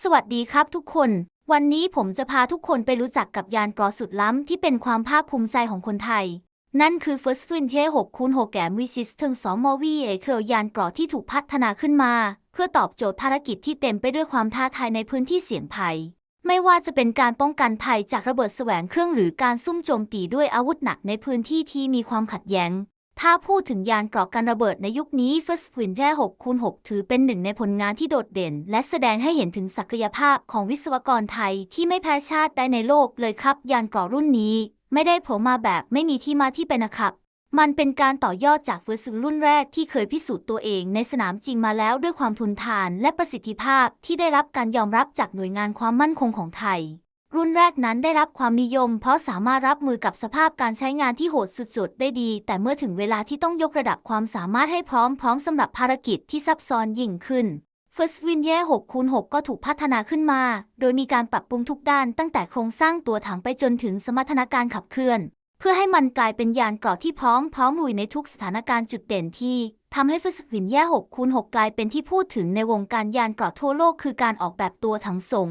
สวัสดีครับทุกคน วันนี้ผมจะพาทุกคนไปรู้จักกับยานเกราะสุดล้ำที่เป็นความภาคภูมิใจของคนไทย นั่นคือ First Twin เท6คูณ6แกมวิซิสถึง2มอวีเอเคิลยานเกราะที่ถูกพัฒนาขึ้นมา เพื่อตอบโจทย์ภารกิจที่เต็มไปด้วยความท้าทายในพื้นที่เสี่ยงภัย ไม่ว่าจะเป็นการป้องกันภัยจากระเบิดแสวงเครื่องหรือการซุ่มโจมตีด้วยอาวุธหนักในพื้นที่ที่มีความขัดแย้ง ถ้าพูดถึงยานเกราะกันระเบิดในยุคนี้ First w i n แค่6คูณ6ถือเป็นหนึ่งในผลงานที่โดดเด่น และแสดงให้เห็นถึงศักยภาพของวิศวกรไทยที่ไม่แพ้ชาติใดในโลกเลยครับ ยานเกราะรุ่นนี้ ไม่ได้โผล่มาแบบไม่มีที่มาที่ไปนะครับมันเป็นการต่อยอดจาก First Twin รุ่นแรกที่เคยพิสูจน์ตัวเองในสนามจริงมาแล้วด้วยความทนทานและประสิทธิภาพที่ได้รับการยอมรับจากหน่วยงานความมั่นคงของไทย รุ่นแรกนั้นได้รับความนิยม เพราะสามารถรับมือกับสภาพการใช้งานที่โหดสุดๆ ได้ดี แต่เมื่อถึงเวลาที่ต้องยกระดับความสามารถให้พร้อมพร้อมสำหรับภารกิจที่ซับซ้อนยิ่งขึ้น First Win แย่6คูณ6ก็ถูกพัฒนาขึ้นมา โดยมีการปรับปรุงทุกด้านตั้งแต่โครงสร้างตัวถังไปจนถึงสมรรถนะการขับเคลื่อน เพื่อให้มันกลายเป็นยานเกราะที่พร้อมพร้อมลุยในทุกสถานการณ์จุดเด่นที่ทำให้ First Win แย่6คูณ6กลายเป็นที่พูดถึงในวงการยานเกราะทั่วโลกคือการออกแบบตัวถังส่ง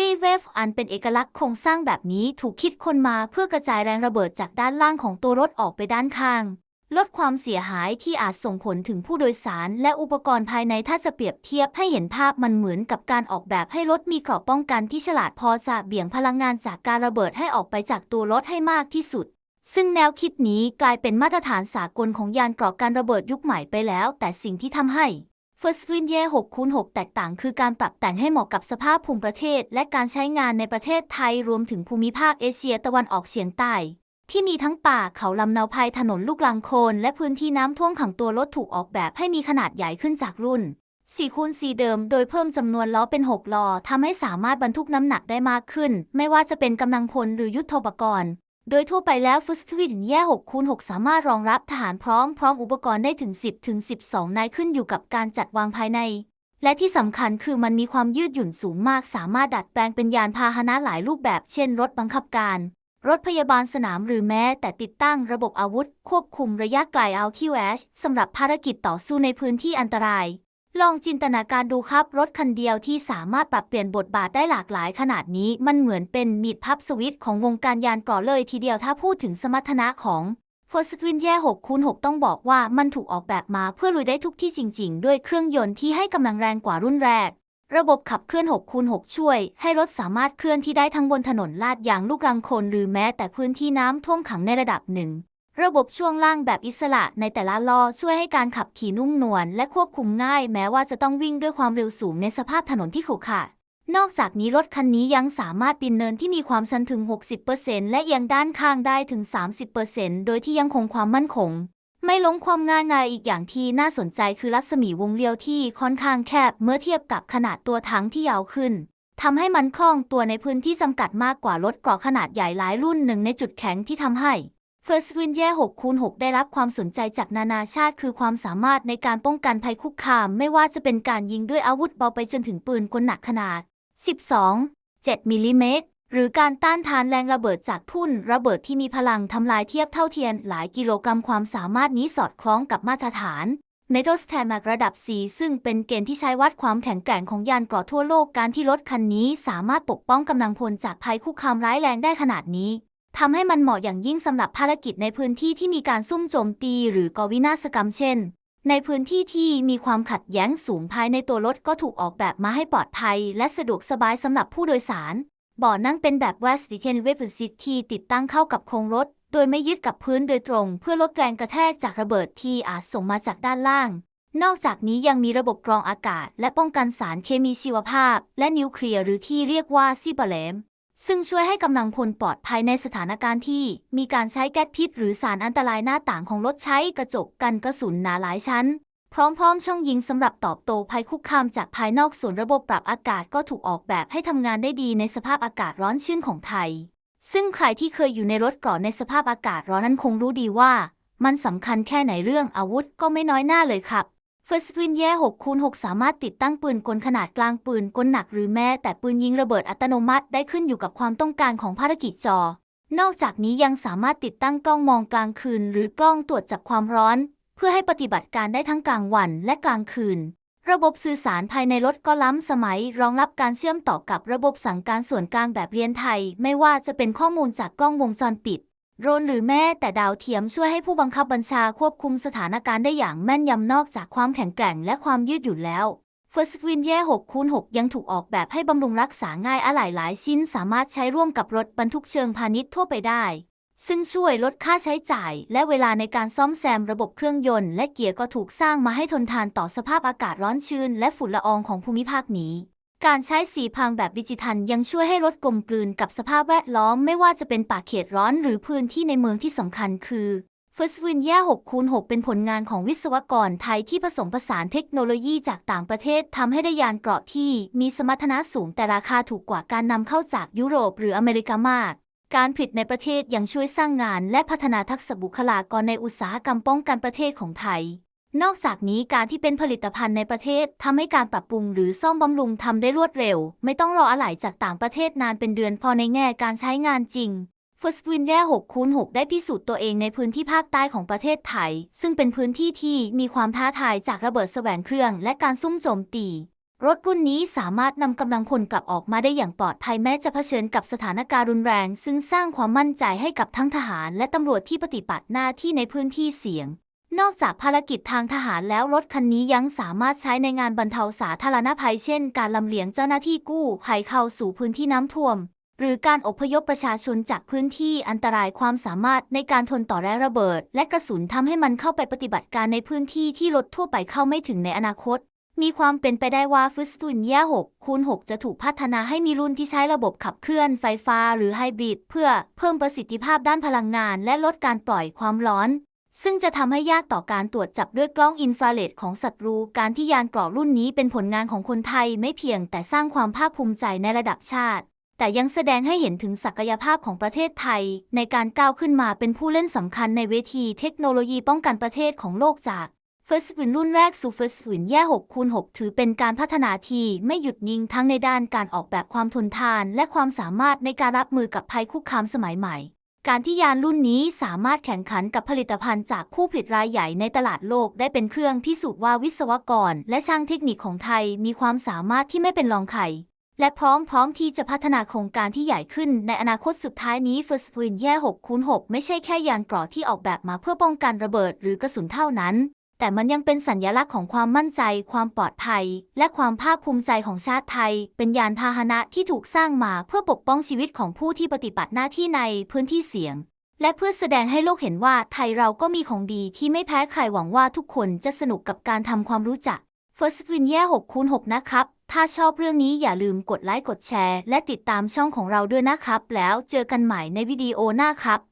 วีเวฟอันเป็นเอกลักษณ์โครงสร้างแบบนี้ถูกคิดคนมาเพื่อกระจายแรงระเบิดจากด้านล่างของตัวรถออกไปด้านข้าง ลดความเสียหายที่อาจส่งผลถึงผู้โดยสารและอุปกรณ์ภายในถ้าจะเปรียบเทียบให้เห็นภาพมันเหมือนกับการออกแบบให้รถมีเกราะป้องกันที่ฉลาดพอจะเบี่ยงพลังงานจากการระเบิดให้ออกไปจากตัวรถให้มากที่สุดซึ่งแนวคิดนี้กลายเป็นมาตรฐานสากลของยานเกราะการระเบิดยุคใหม่ไปแล้ว แต่สิ่งที่ทำให้ First Win แย่6คูณ6แตกต่างคือการปรับแต่งให้เหมาะกับสภาพภูมิประเทศ และการใช้งานในประเทศไทยรวมถึงภูมิภาคเอเชียตะวันออกเฉียงใต้ ที่มีทั้งป่าเขาลำเนาภัยถนนลูกลังโคลนและพื้นที่น้ำท่วมขังตัวรถถูกออกแบบให้มีขนาดใหญ่ขึ้นจากรุ่น4คูณ4เดิม โดยเพิ่มจำนวนล้อเป็น 6 ล้อทำให้สามารถบรรทุกน้ำหนักได้มากขึ้น ไม่ว่าจะเป็นกำลังพลหรือยุทโธปกรณ์ โดยทั่วไปแล้วฟุสทวินแย่6คูณ6สามารถรองรับทหารพร้อมพร้อมอุปกรณ์ได้ถึง 10 ถึง 12 นายขึ้นอยู่กับการจัดวางภายใน และที่สำคัญคือมันมีความยืดหยุ่นสูงมาก สามารถดัดแปลงเป็นยานพาหนะหลายรูปแบบ เช่น รถบังคับการ รถพยาบาลสนามหรือแม้ แต่ติดตั้งระบบอาวุธ ควบคุมระยะไกล RQS สำหรับภารกิจต่อสู้ในพื้นที่อันตราย ลองจินตนาการดูครับ รถคันเดียวที่สามารถปรับเปลี่ยนบทบาทได้หลากหลายขนาดนี้ มันเหมือนเป็นมีดพับสวิตของวงการยานเกราะเลยทีเดียวถ้าพูดถึงสมรรถนะของ f o r s t w i n แย่6คูณ6ต้องบอกว่ามันถูกออกแบบมาเพื่อลุยได้ทุกที่จริง ๆ ด้วยเครื่องยนต์ที่ให้กำลังแรงกว่ารุ่นแรก ระบบขับเคลื่อน6คูณ6ช่วย ให้รถสามารถเคลื่อนที่ได้ทั้งบนถนนลาดยางลูกรังคนหรือแม้แต่พื้นที่น้ำท่วมขังในระดับหนึ่ง ระบบช่วงล่างแบบอิสระในแต่ละล้อช่วยให้การขับขี่นุ่มนวลและควบคุมง่ายแม้ว่าจะต้องวิ่งด้วยความเร็วสูงในสภาพถนนที่ขรุขระนอกจากนี้รถคันนี้ยังสามารถปีนเนินที่มีความชันถึง 60%และเอียงด้านข้างได้ถึง 30%โดยที่ยังคงความมั่นคง ไม่ล้มความง่ายงายอีกอย่างที่น่าสนใจคือรัศมีวงเลี้ยวที่ค่อนข้างแคบเมื่อเทียบกับขนาดตัวถังที่ยาวขึ้นทำให้มันคล่องตัวในพื้นที่จำกัดมากกว่ารถเกราะขนาดใหญ่หลายรุ่นหนึ่งในจุดแข็งที่ทำให้ First Win แย่6คูณ6ได้รับความสนใจจากนานาชาติ คือความสามารถในการป้องกันภัยคุกคาม ไม่ว่าจะเป็นการยิงด้วยอาวุธเบาไปจนถึงปืนกลหนักขนาด 12 7มิลลิเมตรหรือการต้านทานแรงระเบิดจากทุ่น ระเบิดที่มีพลังทำลายเทียบเท่าเทียมหลายกิโลกรัมความสามารถนี้สอดคล้องกับมาตรฐาน Metal s t a m a c ระดับ 4 ซึ่งเป็นเกณฑ์ที่ใช้วัดความแข็งแกร่งของยานเกราะทั่วโลกการที่รถคันนี้สามารถปกป้องกำลังพลจากภัยคุกคามร้ายแรงได้ขนาดนี้ ทำให้มันเหมาะอย่างยิ่งสำหรับภารกิจในพื้นที่ที่มีการซุ่มโจมตีหรือก่อวินาศกรรมเช่น ในพื้นที่ที่มีความขัดแย้งสูงภายในตัวรถก็ถูกออกแบบมาให้ปลอดภัย และสะดวกสบายสำหรับผู้โดยสารเบาะนั่งเป็นแบบ West d e c a n Weapon Seat ที่ติดตั้งเข้ากับโครงรถ โดยไม่ยึดกับพื้นโดยตรง เพื่อลดแรงกระแทกจากระเบิดที่อาจส่งมาจากด้านล่าง นอกจากนี้ยังมีระบบกรองอากาศ และป้องกันสารเคมีชีวภาพ และนิวเคลียร์หรือที่เรียกว่าซิบาเลม ซึ่งช่วยให้กำลังพลปลอดภัยในสถานการณ์ที่ มีการใช้แก๊สพิษ หรือสารอันตรายหน้าต่างของรถใช้กระจกกันกระสุนหนาหลายชั้น พร้อมๆ ช่องยิงสำหรับตอบโต้ภัยคุกคามจากภายนอกส่วนระบบปรับอากาศก็ถูกออกแบบให้ทำงานได้ดีในสภาพอากาศร้อนชื้นของไทย ซึ่งใครที่เคยอยู่ในรถกราะในสภาพอากาศร้อนนั้นคงรู้ดีว่า มันสำคัญแค่ไหนเรื่องอาวุธก็ไม่น้อยหน้าเลยครับ First Win แย่6คูณ6สามารถติดตั้งปืนกลขนาดกลางปืนกลหนักหรือแม้แต่ปืนยิงระเบิดอัตโนมัติได้ขึ้นอยู่กับความต้องการของภารกิจจอ นอกจากนี้ยังสามารถติดตั้งกล้องมองกลางคืน หรือกล้องตรวจจับความร้อน เพื่อให้ปฏิบัติการได้ทั้งกลางวันและกลางคืน ระบบสื่อสารภายในรถก็ล้ำสมัย รองรับการเชื่อมต่อกับระบบสั่งการส่วนกลางแบบเรียนไทย ไม่ว่าจะเป็นข้อมูลจากกล้องวงจรปิด โดรนหรือแม้แต่ดาวเทียมช่วยให้ผู้บังคับบัญชาควบคุมสถานการณ์ได้อย่างแม่นยำนอกจากความแข็งแกร่งและความยืดหยุ่นแล้ว First Win แย่6คูณ6ยังถูกออกแบบให้บำรุงรักษาง่ายอะไหล่หลายชิ้นสามารถใช้ร่วมกับรถบรรทุกเชิงพาณิชย์ทั่วไปได้ ซึ่งช่วยลดค่าใช้จ่าย และเวลาในการซ่อมแซมระบบเครื่องยนต์ และเกียร์ก็ถูกสร้างมาให้ทนทานต่อสภาพอากาศร้อนชื้น และฝุ่นละอองของภูมิภาคนี้ การใช้สีพรางแบบดิจิทัลยังช่วยให้รถกลมกลืนกับสภาพแวดล้อมไม่ว่าจะเป็นป่าเขตร้อนหรือพื้นที่ในเมืองที่สำคัญคือ First Win แย่6คูณ6เป็นผลงานของวิศวกรไทยที่ผสมผสานเทคโนโลยีจากต่างประเทศทำให้ได้ยานเกราะที่มีสมรรถนะสูงแต่ราคาถูกกว่าการนำเข้าจากยุโรปหรืออเมริกามาก การผลิตในประเทศยังช่วยสร้างงานและพัฒนาทักษะบุคลากรในอุตสาหกรรมป้องกันประเทศของไทย นอกจากนี้การที่เป็นผลิตภัณฑ์ในประเทศทำให้การปรับปรุงหรือซ่อมบำรุงทำได้รวดเร็ว ไม่ต้องรออะไหล่จากต่างประเทศนานเป็นเดือนพอในแง่การใช้งานจริง First Win แย่6คูณ6ได้พิสูจน์ตัวเองในพื้นที่ภาคใต้ของประเทศไทย ซึ่งเป็นพื้นที่ที่มีความท้าทายจากระเบิดแสวงเครื่องและการซุ่มโจมตี รถรุ่นนี้สามารถนำกำลังพลกลับออกมาได้อย่างปลอดภัยแม้จะเผชิญกับสถานการณ์รุนแรง ซึ่งสร้างความมั่นใจให้กับทั้งทหารและตำรวจที่ปฏิบัติหน้าที่ในพื้นที่เสี่ยง นอกจากภารกิจทางทหารแล้วรถคันนี้ยังสามารถใช้ในงานบรรเทาสาธารณภัยเช่น การลำเลียงเจ้าหน้าที่กู้ภัยเข้าสู่พื้นที่น้ำท่วม หรือการอพยพประชาชนจากพื้นที่อันตรายความสามารถในการทนต่อแรงระเบิด และกระสุนทำให้มันเข้าไปปฏิบัติการในพื้นที่ที่รถทั่วไปเข้าไม่ถึงในอนาคต มีความเป็นไปได้ว่าฟิสตุนแย่6คูณ6จะถูกพัฒนาให้มีรุ่นที่ใช้ระบบขับเคลื่อนไฟฟ้าหรือไฮบริดเพื่อเพิ่มประสิทธิภาพด้านพลังงาน และลดการปล่อยความร้อน ซึ่งจะทำให้ยากต่อการตรวจจับด้วยกล้องอินฟราเรดของศัตรู การที่ยานเกราะรุ่นนี้เป็นผลงานของคนไทยไม่เพียงแต่สร้างความภาคภูมิใจในระดับชาติ แต่ยังแสดงให้เห็นถึงศักยภาพของประเทศไทย ในการก้าวขึ้นมาเป็นผู้เล่นสำคัญในเวทีเทคโนโลยีป้องกันประเทศของโลกจาก First Win รุ่นแรกสู่ First Win แย่6คูณ6ถือเป็นการพัฒนาที่ไม่หยุดนิ่งทั้งในด้านการออกแบบความทนทาน และความสามารถในการรับมือกับภัยคุกคามสมัยใหม่ การที่ยานรุ่นนี้สามารถแข่งขันกับผลิตภัณฑ์จากผู้ผลิตรายใหญ่ในตลาดโลกได้เป็นเครื่องพิสูจน์ว่าวิศวกร และช่างเทคนิคของไทยมีความสามารถที่ไม่เป็นรองใครและพร้อมพร้อมที่จะพัฒนาโครงการที่ใหญ่ขึ้นในอนาคตสุดท้ายนี้ First Win แย่6คูณ6ไม่ใช่แค่ยานเกราะที่ออกแบบมาเพื่อป้องกันระเบิดหรือกระสุนเท่านั้น แต่มันยังเป็นสัญลักษณ์ของความมั่นใจ ความปลอดภัย และความภาคภูมิใจของชาติไทย เป็นยานพาหนะที่ถูกสร้างมาเพื่อปกป้องชีวิตของผู้ที่ปฏิบัติหน้าที่ในพื้นที่เสี่ยง และเพื่อแสดงให้โลกเห็นว่าไทยเราก็มีของดีที่ไม่แพ้ใครหวังว่าทุกคนจะสนุกกับการทำความรู้จัก First Win แย่6คูณ6นะครับ ถ้าชอบเรื่องนี้อย่าลืมกดไลค์กดแชร์ และติดตามช่องของเราด้วยนะครับ แล้วเจอกันใหม่ในวิดีโอหน้าครับ